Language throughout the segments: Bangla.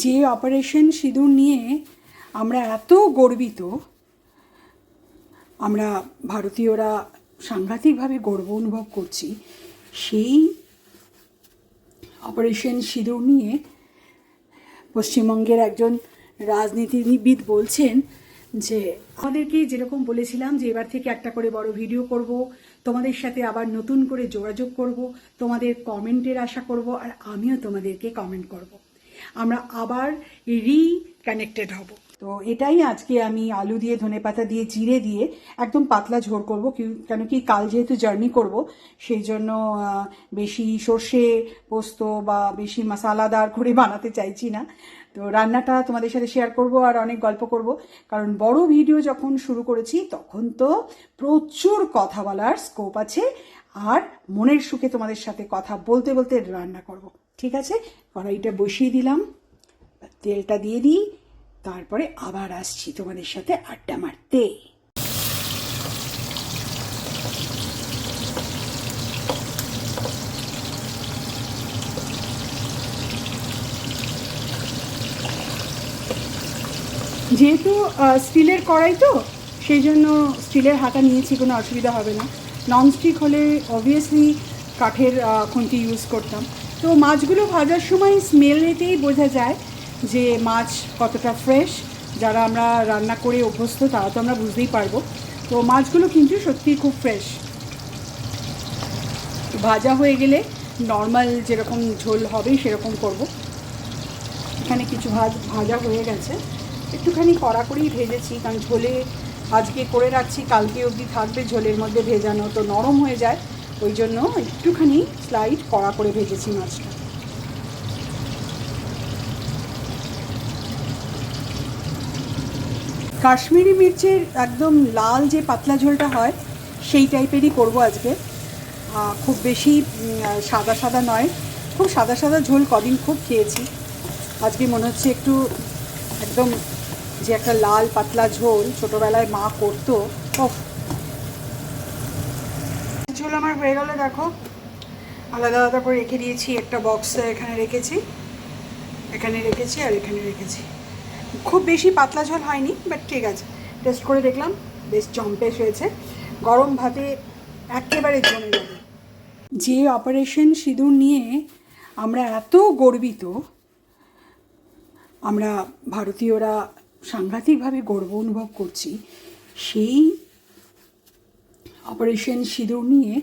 যে অপারেশন সিঁদুর নিয়ে আমরা এত গর্বিত, আমরা ভারতীয়রা সাংঘাতিকভাবে গর্ব অনুভব করছি, সেই অপারেশন সিঁদুর নিয়ে পশ্চিমবঙ্গের একজন রাজনীতিবিদ বলছেন যে, আমাদেরকে যেরকম বলেছিলাম যে এবার থেকে একটা করে বড় ভিডিও করব, তোমাদের সাথে আবার নতুন করে যোগাযোগ করব, তোমাদের কমেন্টের আশা করব, আর আমিও তোমাদেরকে কমেন্ট করব। আমরা আবার রিকানেক্টেড হব। তো এটাই আজকে আমি আলু দিয়ে ধনেপাতা দিয়ে, জিরে দিয়ে একদম পাতলা ঝোল করব কেন কি কাল যেহেতু জার্নি করব, সেই জন্য বেশি সর্ষে পোস্ত বা বেশি মশালাদার করে বানাতে চাইছি না। তো রান্নাটা তোমাদের সাথে শেয়ার করব আর অনেক গল্প করব। কারণ বড় ভিডিও যখন শুরু করেছি, তখন তো প্রচুর কথা বলার স্কোপ আছে। আর মনের সুখে তোমাদের সাথে কথা বলতে বলতে রান্না করব। ঠিক আছে? কড়াইটা বসিয়ে দিলাম। তেলটা দিয়ে দিই। তারপরে আবার আসছি তোমাদের সাথে আড্ডা মারতে। যেহেতু স্টিলের কড়াই তো, সেই জন্য স্টিলের হাতা নিয়েছি, কোনো অসুবিধা হবে না। ননস্টিক হলে অবভিয়াসলি কাঠের খুন্তি ইউজ করতাম। তো মাছগুলো ভাজার সময় স্মেল স্মেলেতেই বোঝা যায় যে মাছ কতটা ফ্রেশ যারা আমরা রান্না করে অভ্যস্ত, তারা তো আমরা বুঝতেই পারব। তো মাছগুলো কিন্তু সত্যিই খুব ফ্রেশ ভাজা হয়ে গেলে নর্মাল যেরকম ঝোল হবে, সেরকম করব। এখানে কিছু ভাজ, ভাজা হয়ে গেছে। একটুখানি কড়া করেই ভেজেছি, কারণ ঝোলে আজকে করে রাখছি, কালকে অবধি থাকবে ঝোলের মধ্যে ভেজানো, তো নরম হয়ে যায়। ওই জন্য একটুখানি স্লাইড কড়া করে ভেজেছি মাছটা। কাশ্মীরি মির্চের একদম লাল যে পাতলা ঝোলটা হয়, সেই টাইপেরই করব আজকে। খুব বেশি সাদা সাদা নয়। খুব সাদা সাদা ঝোল কদিন খুব খেয়েছি। আজকে মনে হচ্ছে একটু একদম যে একটা লাল পাতলা ঝোল ছোটোবেলায় মা করতো ওফ ঝোল আমার হয়ে গেল, দেখো। আলাদা আলাদা করে রেখে দিয়েছি, একটা বক্সে এখানে রেখেছি এখানে রেখেছি আর এখানে রেখেছি। খুব বেশি পাতলা ঝোল হয়নি বাট ঠিক আছে। টেস্ট করে দেখলাম, বেশ জম্পেশ হয়েছে গরম ভাতে একেবারে জমে যাবে। যে অপারেশন সিঁদুর নিয়ে আমরা এত গর্বিত, আমরা ভারতীয়রা সাংঘাতিকভাবে গর্ব অনুভব করছি, সেই অপারেশন সিঁদুর নিয়ে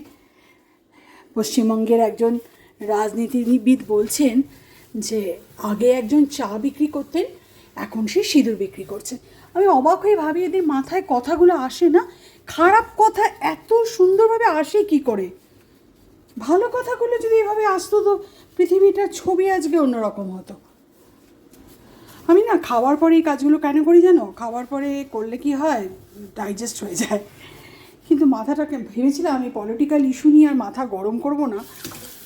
পশ্চিমবঙ্গের একজন রাজনীতিবিদ বলছেন যে আগে একজন চা বিক্রি করতেন, এখন সে সিঁদুর বিক্রি করছে। আমি অবাক হয়ে ভাবি, এদের মাথায় কথাগুলো আসে না? খারাপ কথা এত সুন্দরভাবে আসে কি করে? ভালো কথাগুলো যদি এভাবে আসতো তো পৃথিবীটার ছবি আজকে অন্যরকম হতো। আমি না, খাওয়ার পরে এই কাজগুলো কেন করি জানো? খাওয়ার পরে করলে কি হয়? ডাইজেস্ট হয়ে যায়। কিন্তু মাথাটাকে ভেবেছিলাম আমি পলিটিক্যাল ইস্যু নিয়ে আর মাথা গরম করব না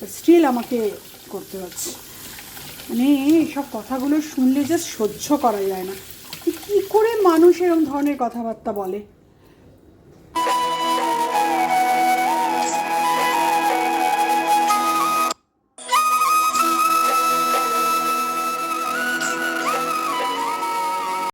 স্টিল আমাকে করতে হচ্ছে। মানে এইসব কথাগুলো শুনলে যে সহ্য করা যায় না। কী করে মানুষ এরকম ধরনের কথাবার্তা বলে?